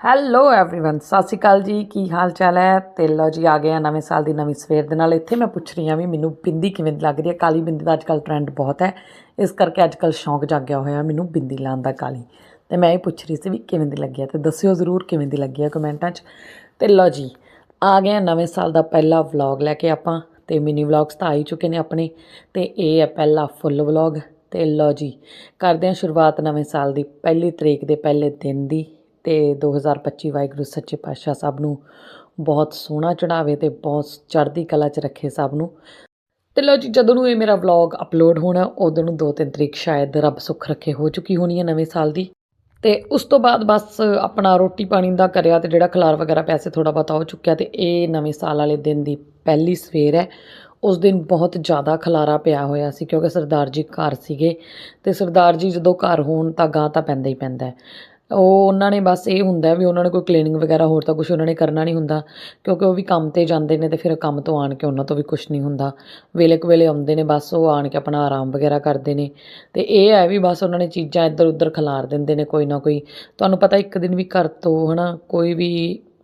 Hello everyone ਸਤਿ ਸ਼੍ਰੀ ਅਕਾਲ ਜੀ ਕੀ ਹਾਲ ਚਾਲ ਹੈ ਤੇ ਲਓ ਜੀ ਆ ਗਏ ਆ ਨਵੇਂ ਸਾਲ ਦੀ ਨਵੀਂ ਸਵੇਰ ਦੇ ਨਾਲ ਇੱਥੇ ਮੈਂ ਪੁੱਛ ਰਹੀ ਹਾਂ ਵੀ ਮੈਨੂੰ ਬਿੰਦੀ ਕਿਵੇਂ ਦੀ ਲੱਗ ਰਹੀ ਹੈ ਕਾਲੀ ਬਿੰਦੀ ਦਾ ਅੱਜਕੱਲ ਟ੍ਰੈਂਡ ਬਹੁਤ ਹੈ ਇਸ ਕਰਕੇ ਅੱਜਕੱਲ ਸ਼ੌਂਕ ਜਾਗਿਆ ਹੋਇਆ ਮੈਨੂੰ ਬਿੰਦੀ ਲਾਉਣ ਦਾ ਕਾਲੀ ਤੇ ਮੈਂ ਇਹ ਪੁੱਛ ਰਹੀ ਸੀ ਵੀ ਕਿਵੇਂ ਦੀ ਲੱਗੀ ਹੈ ਤੇ ਦੱਸਿਓ ਜ਼ਰੂਰ ਕਿਵੇਂ ਦੀ ਲੱਗੀ ਹੈ ਕਮੈਂਟਾਂ 'ਚ ਤੇ ਲਓ ਜੀ ਆ ਗਏ ਆ ਨਵੇਂ ਸਾਲ ਦਾ ਪਹਿਲਾ ਵਲੌਗ ਲੈ ਕੇ ਆਪਾਂ ਤੇ ਮਿਨੀ ਵਲੌਗਸ ਤਾਂ ਆ ਹੀ ਚੁੱਕੇ ਨੇ ਆਪਣੇ ਤੇ ਇਹ ਹੈ ਪਹਿਲਾ ਫੁੱਲ ਵਲੌਗ ਤੇ ਲਓ ਜੀ ਕਰਦੇ ਹਾਂ ਸ਼ੁਰੂਆਤ ਨਵੇਂ ਸਾਲ ਦੀ ਪਹਿਲੀ ਤਰੀਕ ਦੇ ਪਹਿਲੇ ਦਿਨ ਦੀ ਤੇ 2025 ਵਾਹਿਗੁਰੂ ਸੱਚੇ ਪਾਤਸ਼ਾਹ ਸਭ ਨੂੰ ਬਹੁਤ ਸੋਹਣਾ ਚੜਾਵੇ ਤੇ ਬਹੁਤ ਚੜ੍ਹਦੀ ਕਲਾ 'ਚ ਰੱਖੇ ਸਭ ਨੂੰ। ਤੇ ਲਓ ਜੀ, ਜਦੋਂ ਨੂੰ ਇਹ ਮੇਰਾ ਵਲੌਗ ਅਪਲੋਡ ਹੋਣਾ, ਉਦੋਂ ਨੂੰ 2-3 ਤਰੀਕ ਸ਼ਾਇਦ ਰੱਬ ਸੁੱਖ ਰੱਖੇ ਹੋ ਚੁੱਕੀ ਹੋਣੀ ਹੈ ਨਵੇਂ ਸਾਲ ਦੀ। ਤੇ ਉਸ ਤੋਂ ਬਾਅਦ ਬਸ ਆਪਣਾ ਰੋਟੀ ਪਾਣੀ ਦਾ ਕਰਿਆ ਤੇ ਜਿਹੜਾ ਖਲਾਰ ਵਗੈਰਾ ਪੈਸੇ ਥੋੜਾ ਬਹੁਤਾ ਹੋ ਚੁੱਕਿਆ ਤੇ ਇਹ ਨਵੇਂ ਸਾਲ ਵਾਲੇ ਦਿਨ ਦੀ ਪਹਿਲੀ ਸਵੇਰ ਹੈ। ਉਸ ਦਿਨ ਬਹੁਤ ਜ਼ਿਆਦਾ ਖਲਾਰਾ ਪਿਆ ਹੋਇਆ ਸੀ ਕਿਉਂਕਿ ਸਰਦਾਰ ਜੀ ਘਰ ਸੀਗੇ ਤੇ ਸਰਦਾਰ ਜੀ ਜਦੋਂ ਘਰ ਹੋਣ ਤਾਂ ਗਾਂ ਤਾਂ ਪੈਂਦਾ ਹੀ ਪੈਂਦਾ ਉਹ ਉਹਨਾਂ ਨੇ ਬਸ ਇਹ ਹੁੰਦਾ ਵੀ ਉਹਨਾਂ ਨੇ ਕੋਈ ਕਲੀਨਿੰਗ ਵਗੈਰਾ ਹੋਰ ਤਾਂ ਕੁਝ ਉਹਨਾਂ ਨੇ ਕਰਨਾ ਨਹੀਂ ਹੁੰਦਾ, ਕਿਉਂਕਿ ਉਹ ਵੀ ਕੰਮ ਤੇ ਜਾਂਦੇ ਨੇ ਅਤੇ ਫਿਰ ਕੰਮ ਤੋਂ ਆਣ ਕੇ ਉਹਨਾਂ ਤੋਂ ਵੀ ਕੁਝ ਨਹੀਂ ਹੁੰਦਾ। ਵੇਲੇ ਕੁ ਵੇਲੇ ਆਉਂਦੇ ਨੇ ਬਸ ਉਹ ਆਣ ਕੇ ਆਪਣਾ ਆਰਾਮ ਵਗੈਰਾ ਕਰਦੇ ਨੇ। ਅਤੇ ਇਹ ਹੈ ਵੀ ਬਸ ਉਹਨਾਂ ਨੇ ਚੀਜ਼ਾਂ ਇੱਧਰ ਉੱਧਰ ਖਿਲਾਰ ਦਿੰਦੇ ਨੇ ਕੋਈ ਨਾ ਕੋਈ। ਤੁਹਾਨੂੰ ਪਤਾ ਇੱਕ ਦਿਨ ਵੀ ਘਰ ਤੋਂ ਹੈ ਨਾ ਕੋਈ ਵੀ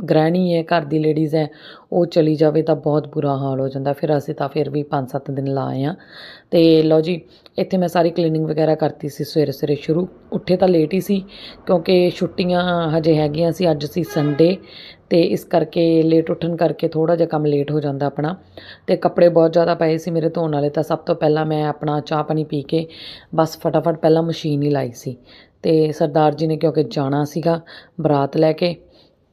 ਗ੍ਰਹਿਣੀ ਹੈ, ਘਰ ਦੀ ਲੇਡੀਜ਼ ਹੈ, ਉਹ ਚਲੀ ਜਾਵੇ ਤਾਂ ਬਹੁਤ ਬੁਰਾ ਹਾਲ ਹੋ ਜਾਂਦਾ। ਫਿਰ ਅਸੀਂ ਤਾਂ ਫਿਰ ਵੀ 5-7 ਦਿਨ ਲਾ ਆਏ ਹਾਂ। ਤੇ ਲਓ ਜੀ, ਇੱਥੇ ਮੈਂ ਸਾਰੀ ਕਲੀਨਿੰਗ ਵਗੈਰਾ ਕਰਤੀ ਸੀ ਸਵੇਰੇ ਸਵੇਰੇ ਸ਼ੁਰੂ। ਉੱਠੇ ਤਾਂ ਲੇਟ ਹੀ ਸੀ, ਕਿਉਂਕਿ ਛੁੱਟੀਆਂ ਹਜੇ ਹੈਗੀਆਂ ਸੀ, ਅੱਜ ਸੀ ਸੰਡੇ ਤੇ ਇਸ ਕਰਕੇ ਲੇਟ ਉੱਠਣ ਕਰਕੇ ਥੋੜਾ ਜਿਹਾ ਕੰਮ ਲੇਟ ਹੋ ਜਾਂਦਾ ਆਪਣਾ। ਤੇ ਕੱਪੜੇ ਬਹੁਤ ਜ਼ਿਆਦਾ ਪਏ ਸੀ ਮੇਰੇ ਧੋਣ ਵਾਲੇ, ਤਾਂ ਸਭ ਤੋਂ ਪਹਿਲਾਂ ਮੈਂ ਆਪਣਾ ਚਾਹ ਪਾਣੀ ਪੀ ਕੇ ਬਸ ਫਟਾਫਟ ਪਹਿਲਾਂ ਮਸ਼ੀਨ ਹੀ ਲਾਈ ਸੀ। ਤੇ ਸਰਦਾਰ ਜੀ ਨੇ ਕਿਉਂਕਿ ਜਾਣਾ ਸੀਗਾ ਬਰਾਤ ਲੈ ਕੇ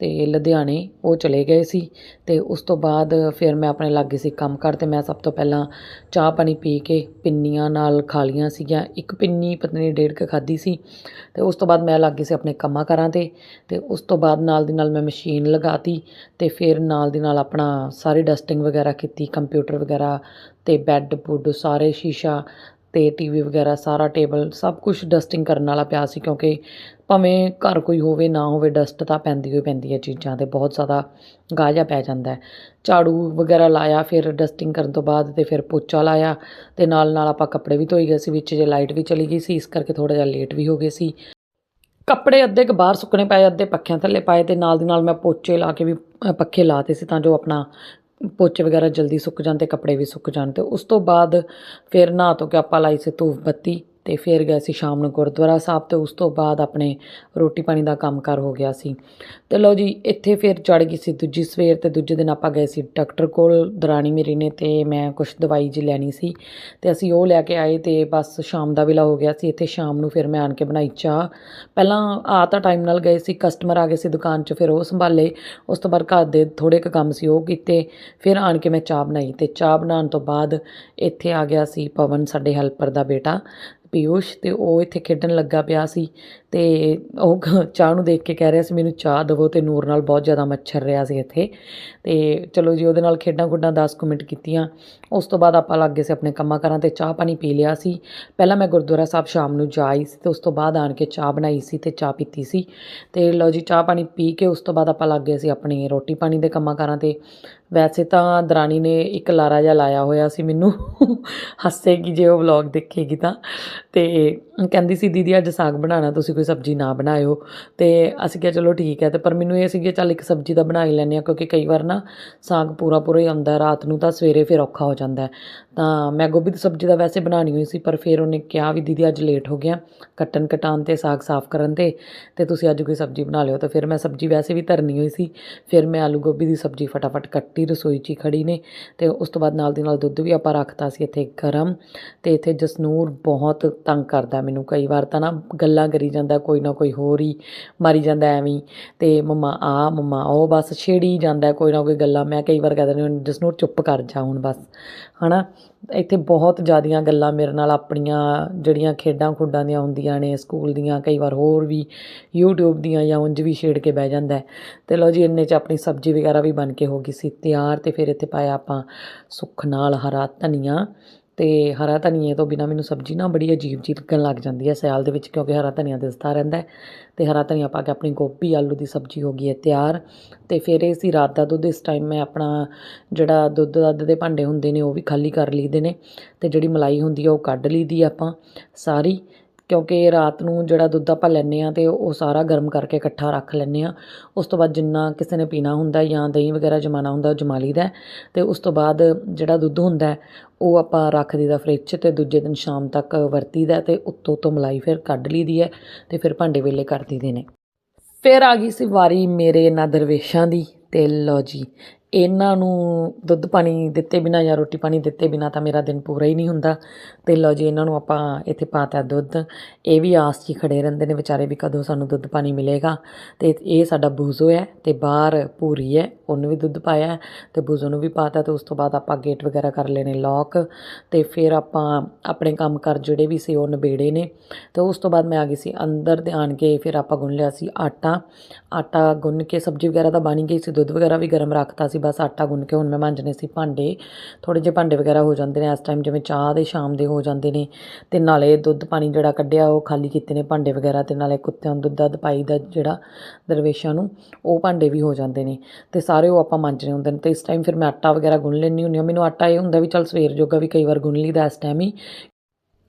ਅਤੇ ਲੁਧਿਆਣੇ ਉਹ ਚਲੇ ਗਏ ਸੀ ਅਤੇ ਉਸ ਤੋਂ ਬਾਅਦ ਫਿਰ ਮੈਂ ਆਪਣੇ ਲਾਗੇ ਸੀ ਕੰਮ ਕਾਰ ਅਤੇ ਮੈਂ ਸਭ ਤੋਂ ਪਹਿਲਾਂ ਚਾਹ ਪਾਣੀ ਪੀ ਕੇ ਪਿੰਨੀਆਂ ਨਾਲ ਖਾ ਲਈਆਂ ਸੀਗੀਆਂ। ਇੱਕ ਪਿੰਨੀ ਪਤਾ ਨਹੀਂ ਡੇਢ ਕੁ ਖਾਧੀ ਸੀ ਅਤੇ ਉਸ ਤੋਂ ਬਾਅਦ ਮੈਂ ਲੱਗੀ ਸੀ ਆਪਣੇ ਕੰਮਾਂ ਕਾਰਾਂ ਤੇ ਅਤੇ ਉਸ ਤੋਂ ਬਾਅਦ ਨਾਲ ਦੀ ਨਾਲ ਮੈਂ ਮਸ਼ੀਨ ਲਗਾਤੀ ਅਤੇ ਫਿਰ ਨਾਲ ਦੀ ਨਾਲ ਆਪਣਾ ਸਾਰੀ ਡਸਟਿੰਗ ਵਗੈਰਾ ਕੀਤੀ, ਕੰਪਿਊਟਰ ਵਗੈਰਾ ਅਤੇ ਬੈੱਡ, ਬੁੱਡ, ਸਾਰੇ ਸ਼ੀਸ਼ਾ ਅਤੇ ਟੀ ਵੀ ਵਗੈਰਾ, ਸਾਰਾ ਟੇਬਲ, ਸਭ ਕੁਛ ਡਸਟਿੰਗ ਕਰਨ ਵਾਲਾ ਪਿਆ ਸੀ ਕਿਉਂਕਿ ਭਾਵੇਂ ਘਰ ਕੋਈ ਹੋਵੇ, ਨਾ ਹੋਵੇ ਡਸਟ ਤਾਂ ਪੈਂਦੀ ਹੋਈ ਪੈਂਦੀ ਹੈ ਚੀਜ਼ਾਂ ਤੇ, ਬਹੁਤ ਜ਼ਿਆਦਾ ਗਾਜਾ ਪੈ ਜਾਂਦਾ ਝਾੜੂ ਵਗੈਰਾ ਲਾਇਆ, ਫਿਰ ਡਸਟਿੰਗ ਕਰਨ ਤੋਂ ਬਾਅਦ ਅਤੇ ਫਿਰ ਪੋਚਾ ਲਾਇਆ ਅਤੇ ਨਾਲ ਨਾਲ ਆਪਾਂ ਕੱਪੜੇ ਵੀ ਧੋਈ ਗਏ ਸੀ, ਵਿੱਚ ਜੇ ਲਾਈਟ ਵੀ ਚਲੀ ਗਈ ਸੀ, ਇਸ ਕਰਕੇ ਥੋੜ੍ਹਾ ਜਿਹਾ ਲੇਟ ਵੀ ਹੋ ਗਏ ਸੀ। ਕੱਪੜੇ ਅੱਧੇ ਕੁ ਬਾਹਰ ਸੁੱਕਣੇ ਪਏ, ਅੱਧੇ ਪੱਖਿਆਂ ਥੱਲੇ ਪਾਏ ਤੇ ਨਾਲ ਦੀ ਨਾਲ ਮੈਂ ਪੋਚੇ ਲਾ ਕੇ ਵੀ ਪੱਖੇ ਲਾਤੇ ਸੀ ਤਾਂ ਜੋ ਆਪਣਾ ਪੋਚੇ ਵਗੈਰਾ ਜਲਦੀ ਸੁੱਕ ਜਾਣ ਤੇ ਕੱਪੜੇ ਵੀ ਸੁੱਕ ਜਾਣ ਤੇ ਉਸ ਤੋਂ ਬਾਅਦ ਫਿਰ ਨਹਾ ਧੋ ਕੇ ਆਪਾਂ ਲਾਈ ਸੀ ਧੂਫ ਬੱਤੀ। ਤੇ ਫਿਰ ਗਏ ਸੀ ਸ਼ਾਮ ਨੂੰ ਗੁਰਦੁਆਰਾ ਸਾਹਿਬ ਤੇ ਉਸ ਤੋਂ ਬਾਅਦ ਆਪਣੇ ਰੋਟੀ ਪਾਣੀ ਦਾ ਕੰਮ ਕਰ ਹੋ ਗਿਆ ਸੀ। ਤੇ ਲਓ ਜੀ, ਇੱਥੇ ਫਿਰ ਚੜ ਗਈ ਸੀ ਦੂਜੀ ਸਵੇਰ ਤੇ ਦੂਜੇ ਦਿਨ ਆਪਾਂ ਗਏ ਸੀ ਡਾਕਟਰ ਕੋਲ, ਦਰਾਣੀ ਮੇਰੀ ਨੇ ਤੇ ਮੈਂ ਕੁਝ ਦਵਾਈ ਜੀ ਲੈਣੀ ਸੀ। ਤੇ ਅਸੀਂ ਉਹ ਲੈ ਕੇ ਆਏ ਤੇ ਬਸ ਸ਼ਾਮ ਦਾ ਵੇਲਾ ਹੋ ਗਿਆ ਸੀ। ਇੱਥੇ ਸ਼ਾਮ ਨੂੰ ਫਿਰ ਮੈਂ ਆਣ ਕੇ ਬਣਾਈ ਚਾਹ। ਪਹਿਲਾਂ ਆ ਤਾਂ ਟਾਈਮ ਨਾਲ ਗਏ ਸੀ ਕਸਟਮਰ ਆ ਗਏ ਸੀ ਦੁਕਾਨ 'ਚ, ਫਿਰ ਉਹ ਸੰਭਾਲੇ। ਉਸ ਤੋਂ ਬਾਅਦ ਘਰ ਦੇ ਥੋੜੇ ਕੁ ਕੰਮ ਸੀ, ਉਹ ਕੀਤੇ। ਫਿਰ ਆਣ ਕੇ ਮੈਂ ਚਾਹ ਬਣਾਈ ਤੇ ਚਾਹ ਬਣਾਉਣ ਤੋਂ ਬਾਅਦ ਇੱਥੇ ਆ ਗਿਆ ਸੀ ਪਵਨ, ਸਾਡੇ ਹੈਲਪਰ ਦਾ ਬੇਟਾ। ਪੀਯੂਸ਼ ਅਤੇ ਉਹ ਇੱਥੇ ਖੇਡਣ ਲੱਗਾ ਪਿਆ ਸੀ ਅਤੇ ਉਹ ਚਾਹ ਨੂੰ ਦੇਖ ਕੇ ਕਹਿ ਰਿਹਾ ਸੀ, ਮੈਨੂੰ ਚਾਹ ਦੇਵੋ ਅਤੇ ਨੂਰ ਨਾਲ ਬਹੁਤ ਜ਼ਿਆਦਾ ਮੱਛਰ ਰਿਹਾ ਸੀ ਇੱਥੇ। ਅਤੇ ਚਲੋ ਜੀ, ਉਹਦੇ ਨਾਲ ਖੇਡਾਂ ਖੁੱਡਾਂ ਦਸ ਕੁ ਮਿੰਟ ਕੀਤੀਆਂ। ਉਸ ਤੋਂ ਬਾਅਦ ਆਪਾਂ ਲੱਗ ਗਏ ਸੀ ਆਪਣੇ ਕੰਮਾਂ ਕਾਰਾਂ ਤੇ, ਚਾਹ ਪਾਣੀ ਪੀ ਲਿਆ ਸੀ। ਪਹਿਲਾਂ ਮੈਂ ਗੁਰਦੁਆਰਾ ਸਾਹਿਬ ਸ਼ਾਮ ਨੂੰ ਜਾ ਆਈ ਸੀ ਅਤੇ ਉਸ ਤੋਂ ਬਾਅਦ ਆਣ ਕੇ ਚਾਹ ਬਣਾਈ ਸੀ ਅਤੇ ਚਾਹ ਪੀਤੀ ਸੀ। ਅਤੇ ਲਓ ਜੀ, ਚਾਹ ਪਾਣੀ ਪੀ ਕੇ ਉਸ ਤੋਂ ਬਾਅਦ ਆਪਾਂ ਲੱਗ ਗਏ ਸੀ ਆਪਣੀ ਰੋਟੀ ਪਾਣੀ ਦੇ ਕੰਮਾਂ ਕਾਰਾਂ ਤੇ। ਵੈਸੇ ਤਾਂ ਦਰਾਣੀ ਨੇ ਇੱਕ ਲਾਰਾ ਜਿਹਾ ਲਾਇਆ ਹੋਇਆ ਸੀ ਮੈਨੂੰ। ਹੱਸੇਗੀ ਜੇ ਉਹ ਵਲੌਗ ਦੇਖੇਗੀ ਤਾਂ। ਤੇ ਕਹਿੰਦੀ ਸੀ, ਦੀਦੀ, ਅੱਜ ਸਾਗ ਬਣਾਉਣਾ, ਤੁਸੀਂ ਕੋਈ ਸਬਜ਼ੀ ਨਾ ਬਣਾਇਓ। ਅਤੇ ਅਸੀਂ ਕਿਹਾ, ਚਲੋ ਠੀਕ ਹੈ। ਤੇ ਪਰ ਮੈਨੂੰ ਇਹ ਸੀ ਕਿ ਚੱਲ ਇੱਕ ਸਬਜ਼ੀ ਦਾ ਬਣਾ ਹੀ ਲੈਂਦੇ ਆ ਕਿਉਂਕਿ ਕਈ ਵਾਰ ਨਾ ਸਾਗ ਪੂਰਾ ਪੂਰਾ ਹੀ ਆਉਂਦਾ, ਰਾਤ ਨੂੰ ਤਾਂ ਸਵੇਰੇ ਫਿਰ ਔਖਾ ਹੋ ਜਾਂਦਾ ਤਾਂ ਮੈਂ ਗੋਭੀ ਦੀ ਸਬਜ਼ੀ ਦਾ ਵੈਸੇ ਬਣਾਉਣੀ ਹੋਈ ਸੀ, ਪਰ ਫਿਰ ਉਹਨੇ ਕਿਹਾ ਵੀ, ਦੀਦੀ, ਅੱਜ ਲੇਟ ਹੋ ਗਿਆ, ਕੱਟਣ ਕਟਾਉਣ ਤੇ ਸਾਗ ਸਾਫ਼ ਕਰਨ ਤੇ ਤੇ ਤੁਸੀਂ ਅੱਜ ਕੋਈ ਸਬਜ਼ੀ ਬਣਾ ਲਿਓ। ਤਾਂ ਫਿਰ ਮੈਂ ਸਬਜ਼ੀ ਵੈਸੇ ਵੀ ਧਰਨੀ ਹੋਈ ਸੀ। ਫਿਰ ਮੈਂ ਆਲੂ ਗੋਭੀ ਦੀ ਸਬਜ਼ੀ ਫਟਾਫਟ ਕੱਟੀ, ਰਸੋਈ 'ਚ ਹੀ ਖੜੀ ਨੇ। ਤੇ ਉਸ ਤੋਂ ਬਾਅਦ ਨਾਲ ਦੀ ਨਾਲ ਦੁੱਧ ਵੀ ਆਪਾਂ ਰੱਖਤਾ ਸੀ ਇੱਥੇ ਗਰਮ। ਤੇ ਇੱਥੇ ਜਸਨੂਰ ਬਹੁਤ ਤੰਗ ਕਰਦਾ ਮੈਨੂੰ ਕਈ ਵਾਰ ਤਾਂ ਨਾ ਗੱਲਾਂ ਕਰੀ ਜਾਂਦਾ, ਕੋਈ ਨਾ ਕੋਈ ਹੋਰ ਹੀ ਮਾਰੀ ਜਾਂਦਾ ਐਵੇਂ ਹੀ। ਤੇ ਮੰਮਾ ਆ, ਮੰਮਾ ਉਹ, ਬਸ ਛੇੜੀ ਜਾਂਦਾ, ਕੋਈ ਨਾ ਕੋਈ ਗੱਲਾਂ। ਮੈਂ ਕਈ ਵਾਰ ਕਹਿ ਦਿੰਦੀ ਹਾਂ, ਜਸਨੂਰ ਚੁੱਪ ਕਰ ਜਾ ਹੁਣ ਬਸ, ਹਨਾ? ਇੱਥੇ ਬਹੁਤ ਜ਼ਿਆਦੀਆਂ ਗੱਲਾਂ ਮੇਰੇ ਨਾਲ ਆਪਣੀਆਂ ਜਿਹੜੀਆਂ ਖੇਡਾਂ ਖੁੱਡਾਂ ਦੀਆਂ ਹੁੰਦੀਆਂ ਨੇ, ਸਕੂਲ ਦੀਆਂ, ਕਈ ਵਾਰ ਹੋਰ ਵੀ, YouTube ਦੀਆਂ ਜਾਂ ਉਂਝ ਵੀ ਛੇੜ ਕੇ ਬਹਿ ਜਾਂਦਾ ਤੇ ਲਓ ਜੀ, ਇੰਨੇ 'ਚ ਆਪਣੀ ਸਬਜ਼ੀ ਵਗੈਰਾ ਵੀ ਬਣ ਕੇ ਹੋ ਗਈ ਸੀ ਤਿਆਰ ਤੇ ਫਿਰ ਇੱਥੇ ਪਾਇਆ ਆਪਾਂ ਸੁੱਖ ਨਾਲ ਹਰਾ ਧਨੀਆ। ਅਤੇ ਹਰਾ ਧਨੀਏ ਤੋਂ ਬਿਨਾਂ ਮੈਨੂੰ ਸਬਜ਼ੀ ਨਾ ਬੜੀ ਅਜੀਬ ਜਿਹੀ ਲੱਗਣ ਲੱਗ ਜਾਂਦੀ ਹੈ ਸਿਆਲ ਦੇ ਵਿੱਚ, ਕਿਉਂਕਿ ਹਰਾ ਧਨੀਆ ਦਿਸਦਾ ਰਹਿੰਦਾ ਅਤੇ ਹਰਾ ਧਨੀਆ ਪਾ ਕੇ ਆਪਣੀ ਗੋਭੀ, ਆਲੂ ਦੀ ਸਬਜ਼ੀ ਹੋ ਗਈ ਹੈ ਤਿਆਰ। ਅਤੇ ਫਿਰ ਇਹ ਸੀ ਰਾਤ ਦਾ ਦੁੱਧ, ਇਸ ਟਾਈਮ ਮੈਂ ਆਪਣਾ ਜਿਹੜਾ ਦੁੱਧ ਦੱਧ ਦੇ ਭਾਂਡੇ ਹੁੰਦੇ ਨੇ ਉਹ ਵੀ ਖਾਲੀ ਕਰ ਲਈਦੇ ਨੇ। ਅਤੇ ਜਿਹੜੀ ਮਲਾਈ ਹੁੰਦੀ ਆ ਉਹ ਕੱਢ ਲਈਦੀ ਆ ਆਪਾਂ ਸਾਰੀ। ਕਿਉਂਕਿ ਰਾਤ ਨੂੰ ਜਿਹੜਾ ਦੁੱਧ ਆਪਾਂ ਲੈਂਦੇ ਹਾਂ ਅਤੇ ਉਹ ਸਾਰਾ ਗਰਮ ਕਰਕੇ ਇਕੱਠਾ ਰੱਖ ਲੈਂਦੇ ਹਾਂ। ਉਸ ਤੋਂ ਬਾਅਦ ਜਿੰਨਾ ਕਿਸੇ ਨੇ ਪੀਣਾ ਹੁੰਦਾ ਜਾਂ ਦਹੀਂ ਵਗੈਰਾ ਜਮਾਉਣਾ ਹੁੰਦਾ ਉਹ ਜਮਾ ਲਈਦਾ ਅਤੇ ਉਸ ਤੋਂ ਬਾਅਦ ਜਿਹੜਾ ਦੁੱਧ ਹੁੰਦਾ ਉਹ ਆਪਾਂ ਰੱਖ ਦਈਦਾ ਫਰਿੱਜ 'ਚ ਅਤੇ ਦੂਜੇ ਦਿਨ ਸ਼ਾਮ ਤੱਕ ਵਰਤੀਦਾ ਅਤੇ ਉੱਤੋਂ ਉੱਤੋਂ ਮਲਾਈ ਫਿਰ ਕੱਢ ਲਈਦੀ ਹੈ ਅਤੇ ਫਿਰ ਭਾਂਡੇ ਵੇਲੇ ਕਰ ਦਈਦੇ ਨੇ। ਫਿਰ ਆ ਗਈ ਸੀ ਵਾਰੀ ਮੇਰੇ ਇਹਨਾਂ ਦਰਵੇਸ਼ਾਂ ਦੀ ਅਤੇ ਲਓ ਜੀ ਇਹਨਾਂ ਨੂੰ ਦੁੱਧ ਪਾਣੀ ਦਿੱਤੇ ਬਿਨਾਂ ਜਾਂ ਰੋਟੀ ਪਾਣੀ ਦਿੱਤੇ ਬਿਨਾਂ ਤਾਂ ਮੇਰਾ ਦਿਨ ਪੂਰਾ ਹੀ ਨਹੀਂ ਹੁੰਦਾ। ਅਤੇ ਲਓ ਜੀ, ਇਹਨਾਂ ਨੂੰ ਆਪਾਂ ਇੱਥੇ ਪਾਤਾ ਦੁੱਧ। ਇਹ ਵੀ ਆਸ 'ਚ ਹੀ ਖੜੇ ਰਹਿੰਦੇ ਨੇ ਵਿਚਾਰੇ ਵੀ ਕਦੋਂ ਸਾਨੂੰ ਦੁੱਧ ਪਾਣੀ ਮਿਲੇਗਾ। ਅਤੇ ਇਹ ਸਾਡਾ ਬੂਜ਼ੋ ਹੈ ਅਤੇ ਬਾਹਰ ਭੂਰੀ ਹੈ, ਉਹਨੂੰ ਵੀ ਦੁੱਧ ਪਾਇਆ ਅਤੇ ਬੂਜ਼ੋ ਨੂੰ ਵੀ ਪਾਤਾ ਅਤੇ ਉਸ ਤੋਂ ਬਾਅਦ ਆਪਾਂ ਗੇਟ ਵਗੈਰਾ ਕਰ ਲੈਣੇ ਨੇ ਲੋਕ ਅਤੇ ਫਿਰ ਆਪਾਂ ਆਪਣੇ ਕੰਮ ਕਰ ਜਿਹੜੇ ਵੀ ਸੀ ਉਹ ਨਿਬੇੜੇ ਨੇ। ਅਤੇ ਉਸ ਤੋਂ ਬਾਅਦ ਮੈਂ ਆ ਗਈ ਸੀ ਅੰਦਰ ਤੇ ਆਣ ਕੇ ਫਿਰ ਆਪਾਂ ਗੁੰਨ ਲਿਆ ਸੀ ਆਟਾ। ਆਟਾ ਗੁੰਨ ਕੇ ਸਬਜ਼ੀ ਵਗੈਰਾ ਤਾਂ ਬਣ ਗਈ ਸੀ, ਦੁੱਧ ਵਗੈਰਾ ਵੀ ਗਰਮ ਰੱਖਤਾ ਸੀ ਬਸ ਆਟਾ ਗੁੰਨ ਕੇ ਹੁਣ ਮੈਂ ਮਾਂਜਣੇ ਸੀ ਭਾਂਡੇ। ਥੋੜ੍ਹੇ ਜਿਹੇ ਭਾਂਡੇ ਵਗੈਰਾ ਹੋ ਜਾਂਦੇ ਨੇ, ਇਸ ਟਾਈਮ ਜਿਵੇਂ ਚਾਹ ਦੇ ਸ਼ਾਮ ਦੇ ਹੋ ਜਾਂਦੇ ਨੇ। ਅਤੇ ਨਾਲੇ ਦੁੱਧ ਪਾਣੀ ਜਿਹੜਾ ਕੱਢਿਆ, ਉਹ ਖਾਲੀ ਕੀਤੇ ਨੇ ਭਾਂਡੇ ਵਗੈਰਾ ਅਤੇ ਨਾਲੇ ਕੁੱਤਿਆਂ ਨੂੰ ਦੁੱਧ ਦੱਧ ਪਾਈ ਦਾ ਜਿਹੜਾ ਦਰਵੇਸ਼ਾਂ ਨੂੰ, ਉਹ ਭਾਂਡੇ ਵੀ ਹੋ ਜਾਂਦੇ ਨੇ। ਅਤੇ ਸਾਰੇ ਉਹ ਆਪਾਂ ਮਾਂਜਣੇ ਹੁੰਦੇ ਨੇ। ਅਤੇ ਇਸ ਟਾਈਮ ਫਿਰ ਮੈਂ ਆਟਾ ਵਗੈਰਾ ਗੁੰਨ ਲੈਂਦੀ ਹੁੰਦੀ ਹਾਂ। ਮੈਨੂੰ ਆਟਾ ਇਹ ਹੁੰਦਾ ਵੀ ਚੱਲ ਸਵੇਰ ਜੋਗਾ ਵੀ ਕਈ ਵਾਰ ਗੁੰਨ ਲਈਦਾ ਇਸ ਟਾਈਮ ਹੀ।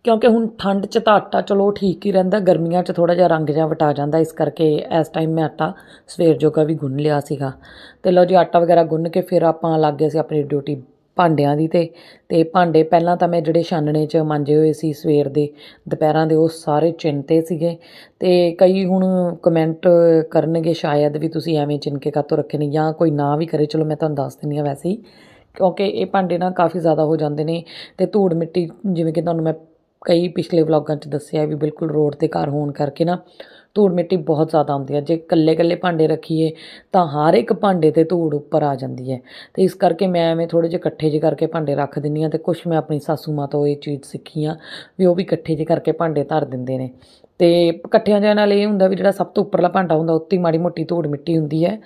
ਕਿਉਂਕਿ ਹੁਣ ਠੰਡ 'ਚ ਤਾਂ ਆਟਾ ਚਲੋ ਠੀਕ ਹੀ ਰਹਿੰਦਾ, ਗਰਮੀਆਂ 'ਚ ਥੋੜ੍ਹਾ ਜਿਹਾ ਰੰਗ ਜਿਹਾ ਵਟਾ ਜਾਂਦਾ, ਇਸ ਕਰਕੇ ਇਸ ਟਾਈਮ ਮੈਂ ਆਟਾ ਸਵੇਰ ਜੋਗਾ ਵੀ ਗੁੰਨ ਲਿਆ ਸੀਗਾ। ਅਤੇ ਲਓ ਜੀ, ਆਟਾ ਵਗੈਰਾ ਗੁੰਨ ਕੇ ਫਿਰ ਆਪਾਂ ਲੱਗ ਗਏ ਸੀ ਆਪਣੀ ਡਿਊਟੀ ਭਾਂਡਿਆਂ ਦੀ ਤੇ ਅਤੇ ਭਾਂਡੇ ਪਹਿਲਾਂ ਤਾਂ ਮੈਂ ਜਿਹੜੇ ਛਾਨਣੇ 'ਚ ਮਾਂਜੇ ਹੋਏ ਸੀ ਸਵੇਰ ਦੇ, ਦੁਪਹਿਰਾਂ ਦੇ ਉਹ ਸਾਰੇ ਚਿੰਤੇ ਸੀਗੇ। ਅਤੇ ਕਈ ਹੁਣ ਕਮੈਂਟ ਕਰਨਗੇ ਸ਼ਾਇਦ ਵੀ ਤੁਸੀਂ ਐਵੇਂ ਚਿਣ ਕੇ ਕਾਹਤੋਂ ਰੱਖੇ ਨੇ ਜਾਂ ਕੋਈ ਨਾ ਵੀ ਕਰੇ, ਚਲੋ ਮੈਂ ਤੁਹਾਨੂੰ ਦੱਸ ਦਿੰਦੀ ਹਾਂ ਵੈਸੇ ਹੀ। ਕਿਉਂਕਿ ਇਹ ਭਾਂਡੇ ਨਾ ਕਾਫੀ ਜ਼ਿਆਦਾ ਹੋ ਜਾਂਦੇ ਨੇ ਅਤੇ ਧੂੜ ਮਿੱਟੀ ਜਿਵੇਂ ਕਿ ਤੁਹਾਨੂੰ ਮੈਂ ਕਈ ਪਿਛਲੇ ਵਲੋਗਾਂ 'ਚ ਦੱਸਿਆ ਵੀ ਬਿਲਕੁਲ ਰੋਡ 'ਤੇ ਘਰ ਹੋਣ ਕਰਕੇ ਨਾ ਧੂੜ ਮਿੱਟੀ ਬਹੁਤ ਜ਼ਿਆਦਾ ਆਉਂਦੀ ਹੈ। ਜੇ ਇਕੱਲੇ ਇਕੱਲੇ ਭਾਂਡੇ ਰੱਖੀਏ ਤਾਂ ਹਰ ਇੱਕ ਭਾਂਡੇ 'ਤੇ ਧੂੜ ਉੱਪਰ ਆ ਜਾਂਦੀ ਹੈ। ਅਤੇ ਇਸ ਕਰਕੇ ਮੈਂ ਐਵੇਂ ਥੋੜ੍ਹੇ ਜਿਹੇ ਇਕੱਠੇ ਜਿਹੇ ਕਰਕੇ ਭਾਂਡੇ ਰੱਖ ਦਿੰਦੀ ਹਾਂ ਅਤੇ ਕੁਛ ਮੈਂ ਆਪਣੀ ਸਾਸੂ ਮਾਂ ਤੋਂ ਇਹ ਚੀਜ਼ ਸਿੱਖੀ ਆ ਵੀ ਉਹ ਵੀ ਇਕੱਠੇ ਜਿਹੇ ਕਰਕੇ ਭਾਂਡੇ ਧਰ ਦਿੰਦੇ ਨੇ। ਅਤੇ ਇਕੱਠਿਆਂ ਜਿਹਾ ਨਾਲ ਇਹ ਹੁੰਦਾ ਵੀ ਜਿਹੜਾ ਸਭ ਤੋਂ ਉੱਪਰਲਾ ਭਾਂਡਾ ਹੁੰਦਾ ਉੱਤੇ ਹੀ ਮਾੜੀ ਮੋਟੀ ਧੂੜ ਮਿੱਟੀ ਹੁੰਦੀ ਹੈ।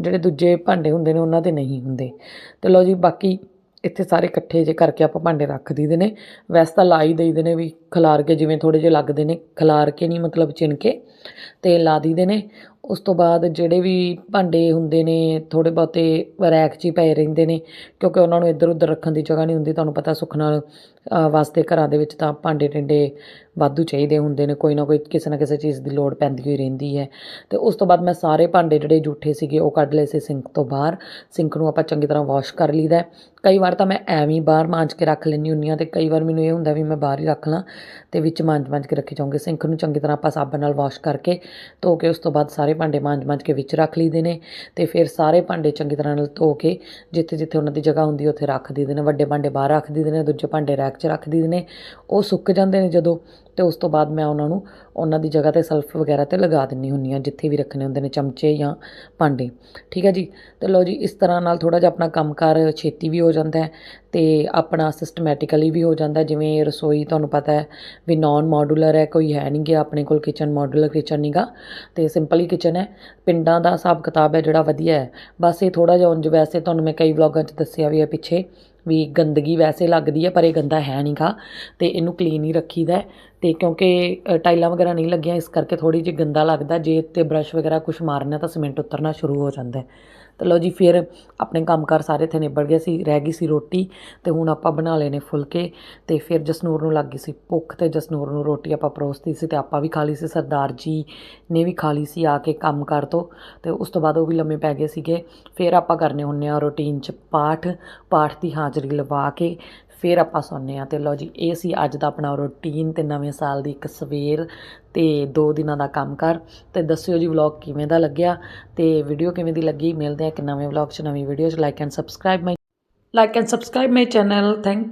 ਜਿਹੜੇ ਦੂਜੇ ਭਾਂਡੇ ਹੁੰਦੇ ਨੇ ਉਹਨਾਂ 'ਤੇ ਨਹੀਂ ਹੁੰਦੇ। ਅਤੇ ਲਓ ਜੀ ਬਾਕੀ ਇੱਥੇ ਸਾਰੇ ਇਕੱਠੇ ਜੇ ਕਰਕੇ ਆਪਾਂ ਭਾਂਡੇ ਰੱਖ ਦਈਦੇ ਨੇ। ਵੈਸੇ ਤਾਂ ਲਾ ਹੀ ਦਈਦੇ ਨੇ ਵੀ ਖਿਲਾਰ ਕੇ, ਜਿਵੇਂ ਥੋੜ੍ਹੇ ਜਿਹੇ ਲੱਗਦੇ ਨੇ, ਖਿਲਾਰ ਕੇ ਨਹੀਂ ਮਤਲਬ ਚਿਣ ਕੇ ਅਤੇ ਲਾ ਦਈਦੇ ਨੇ। ਉਸ ਤੋਂ ਬਾਅਦ ਜਿਹੜੇ ਵੀ ਭਾਂਡੇ ਹੁੰਦੇ ਨੇ, ਥੋੜ੍ਹੇ ਬਹੁਤੇ ਰੈਕ 'ਚ ਹੀ ਪਏ ਰਹਿੰਦੇ ਨੇ, ਕਿਉਂਕਿ ਉਹਨਾਂ ਨੂੰ ਇੱਧਰ ਉੱਧਰ ਰੱਖਣ ਦੀ ਜਗ੍ਹਾ ਨਹੀਂ ਹੁੰਦੀ, ਤੁਹਾਨੂੰ ਪਤਾ ਸੁੱਖ ਨਾਲ ਵਾਸਤੇ ਘਰਾਂ ਦੇ ਵਿੱਚ ਤਾਂ ਭਾਂਡੇ ਟਿੰਡੇ ਵਾਧੂ ਚਾਹੀਦੇ ਹੁੰਦੇ ਨੇ, ਕੋਈ ਨਾ ਕੋਈ ਕਿਸੇ ਨਾ ਕਿਸੇ ਚੀਜ਼ ਦੀ ਲੋੜ ਪੈਂਦੀ ਹੋਈ ਰਹਿੰਦੀ ਹੈ। ਅਤੇ ਉਸ ਤੋਂ ਬਾਅਦ ਮੈਂ ਸਾਰੇ ਭਾਂਡੇ ਜਿਹੜੇ ਜੂਠੇ ਸੀਗੇ ਉਹ ਕੱਢ ਲਏ ਸੀ ਸਿੰਕ ਤੋਂ ਬਾਹਰ, ਸਿੰਕ ਨੂੰ ਆਪਾਂ ਚੰਗੀ ਤਰ੍ਹਾਂ ਵਾਸ਼ ਕਰ ਲਈਦਾ ਕਈ ਵਾਰ ਤਾਂ ਮੈਂ ਐਵੇਂ ਹੀ ਬਾਹਰ ਮਾਂਜ ਕੇ ਰੱਖ ਲੈਂਦੀ ਹੁੰਦੀ ਹਾਂ ਅਤੇ ਕਈ ਵਾਰ ਮੈਨੂੰ ਇਹ ਹੁੰਦਾ ਵੀ ਮੈਂ ਬਾਹਰ ਹੀ ਰੱਖ ਲਾਂ ਅਤੇ ਵਿੱਚ ਮਾਂਜ ਮਾਂਜ ਕੇ ਰੱਖੀ ਜਾਉਂਗੇ ਸਿੰਕ ਨੂੰ ਚੰਗੀ ਤਰ੍ਹਾਂ ਆਪਾਂ ਸਾਬਣ ਨਾਲ ਵਾਸ਼ ਕਰਕੇ ਧੋ ਕੇ ਉਸ ਤੋਂ ਬਾਅਦ ਸਾਰੇ ਭਾਂਡੇ ਮਾਂਜ ਮਾਂਜ ਕੇ ਵਿੱਚ ਰੱਖ ਲਈਦੇ ਨੇ ਅਤੇ ਫਿਰ ਸਾਰੇ ਭਾਂਡੇ ਚੰਗੀ ਤਰ੍ਹਾਂ ਨਾਲ ਧੋ ਕੇ ਜਿੱਥੇ ਜਿੱਥੇ ਉਹਨਾਂ ਦੀ ਜਗ੍ਹਾ ਹੁੰਦੀ ਉੱਥੇ ਰੱਖ ਦਈਦੇ ਨੇ। ਵੱਡੇ ਭਾਂਡੇ ਬਾਹਰ ਰੱਖ ਦਈਦੇ ਨੇ, ਦੂਜੇ ਭਾਂਡੇ ਰੈਕ 'ਚ ਰੱਖ ਦਈਦੇ ਨੇ। ਉਹ ਸੁੱਕ ਜਾਂਦੇ ਨੇ ਜਦੋਂ ਅਤੇ ਉਸ ਤੋਂ ਬਾਅਦ ਮੈਂ ਉਹਨਾਂ ਨੂੰ ਉਹਨਾਂ ਦੀ ਜਗ੍ਹਾ 'ਤੇ ਸਲਫ ਵਗੈਰਾ 'ਤੇ ਲਗਾ ਦਿੰਦੀ ਹੁੰਦੀ ਹਾਂ, ਜਿੱਥੇ ਵੀ ਰੱਖਣੇ ਹੁੰਦੇ ਨੇ, ਚਮਚੇ ਜਾਂ ਭਾਂਡੇ। ਠੀਕ ਹੈ ਜੀ? ਅਤੇ ਲਓ ਜੀ, ਇਸ ਤਰ੍ਹਾਂ ਨਾਲ ਥੋੜ੍ਹਾ ਜਿਹਾ ਆਪਣਾ ਕੰਮਕਾਰ ਛੇਤੀ ਵੀ ਹੋ ਜਾਂਦਾ ਹੈ ਅਤੇ ਆਪਣਾ ਸਿਸਟਮੈਟਿਕਲੀ ਵੀ ਹੋ ਜਾਂਦਾ ਜਿਵੇਂ ਰਸੋਈ, ਤੁਹਾਨੂੰ ਪਤਾ ਹੈ ਵੀ ਨੋਨ ਮੋਡੂਲਰ ਹੈ, ਕੋਈ ਹੈ ਨਹੀਂ ਗਿਆ ਆਪਣੇ ਕੋਲ ਕਿਚਨ ਮੋਡੂਲਰ ਕਿਚਨ ਨਹੀਂਗਾ ਅਤੇ ਸਿੰਪਲ ਹੀ ਕਿਚਨ ਹੈ। ਪਿੰਡਾਂ ਦਾ ਹਿਸਾਬ ਕਿਤਾਬ ਹੈ ਜਿਹੜਾ ਵਧੀਆ ਹੈ। ਬਸ ਇਹ ਥੋੜ੍ਹਾ ਜਿਹਾ ਉਂਝ ਵੈਸੇ ਤੁਹਾਨੂੰ ਮੈਂ ਕਈ ਵਲੋਗਾਂ 'ਚ ਦੱਸਿਆ ਵੀ ਹੈ ਪਿੱਛੇ। ਵੀ ਗੰਦਗੀ ਵੈਸੇ ਲੱਗਦੀ ਹੈ ਪਰ ਇਹ ਗੰਦਾ ਹੈ ਨਹੀਂਗਾ ਅਤੇ ਇਹਨੂੰ ਕਲੀਨ ਹੀ ਰੱਖੀਦਾ ਅਤੇ ਕਿਉਂਕਿ ਟਾਈਲਾਂ ਵਗੈਰਾ ਨਹੀਂ ਲੱਗੀਆਂ, ਇਸ ਕਰਕੇ ਥੋੜ੍ਹੀ ਜਿਹੀ ਗੰਦਾ ਲੱਗਦਾ। ਜੇ ਤੇ ਬਰੱਸ਼ ਵਗੈਰਾ ਕੁਛ ਮਾਰਨਾ ਤਾਂ ਸੀਮੈਂਟ ਉਤਰਨਾ ਸ਼ੁਰੂ ਹੋ ਜਾਂਦਾ ਤਾਂ ਲਓ ਜੀ, ਫਿਰ ਆਪਣੇ ਕੰਮਕਾਰ ਸਾਰੇ ਇੱਥੇ ਨਿਬੜ ਗਏ ਸੀ, ਰਹਿ ਗਈ ਸੀ ਰੋਟੀ ਅਤੇ ਹੁਣ ਆਪਾਂ ਬਣਾ ਲਏ ਨੇ ਫੁਲਕੇ ਅਤੇ ਫਿਰ ਜਸਨੂਰ ਨੂੰ ਲੱਗ ਗਈ ਸੀ ਭੁੱਖ ਅਤੇ ਜਸਨੂਰ ਨੂੰ ਰੋਟੀ ਆਪਾਂ ਪਰੋਸਤੀ ਸੀ ਅਤੇ ਆਪਾਂ ਵੀ ਖਾ ਲਈ ਸੀ, ਸਰਦਾਰ ਜੀ ਨੇ ਵੀ ਖਾ ਲਈ ਸੀ ਆ ਕੇ ਕੰਮ ਕਰ ਤੋਂ ਅਤੇ ਉਸ ਤੋਂ ਬਾਅਦ ਉਹ ਵੀ ਲੰਮੇ ਪੈ ਗਏ ਸੀਗੇ। ਫਿਰ ਆਪਾਂ ਕਰਨੇ ਹੁੰਦੇ ਆ ਰੂਟੀਨ 'ਚ ਪਾਠ ਪਾਠ ਦੀ ਹਾਜ਼ਰੀ ਲਵਾ ਕੇ ਫਿਰ ਆਪਾਂ ਸੌਂਦੇ ਹਾਂ ਅਤੇ ਲਓ ਜੀ, ਇਹ ਸੀ ਅੱਜ ਦਾ ਆਪਣਾ ਰੂਟੀਨ ਅਤੇ ਨਵੇਂ ਸਾਲ ਦੀ ਇੱਕ ਸਵੇਰ ਅਤੇ ਦੋ ਦਿਨਾਂ ਦਾ ਕੰਮ ਕਰ ਅਤੇ ਦੱਸਿਓ ਜੀ ਵਲੌਗ ਕਿਵੇਂ ਦਾ ਲੱਗਿਆ ਅਤੇ ਵੀਡੀਓ ਕਿਵੇਂ ਦੀ ਲੱਗੀ? ਮਿਲਦੇ ਆ ਇੱਕ ਨਵੇਂ ਵਲੌਗ 'ਚ, ਨਵੀਂ ਵੀਡੀਓ 'ਚ। Like and subscribe my like and subscribe my channel thank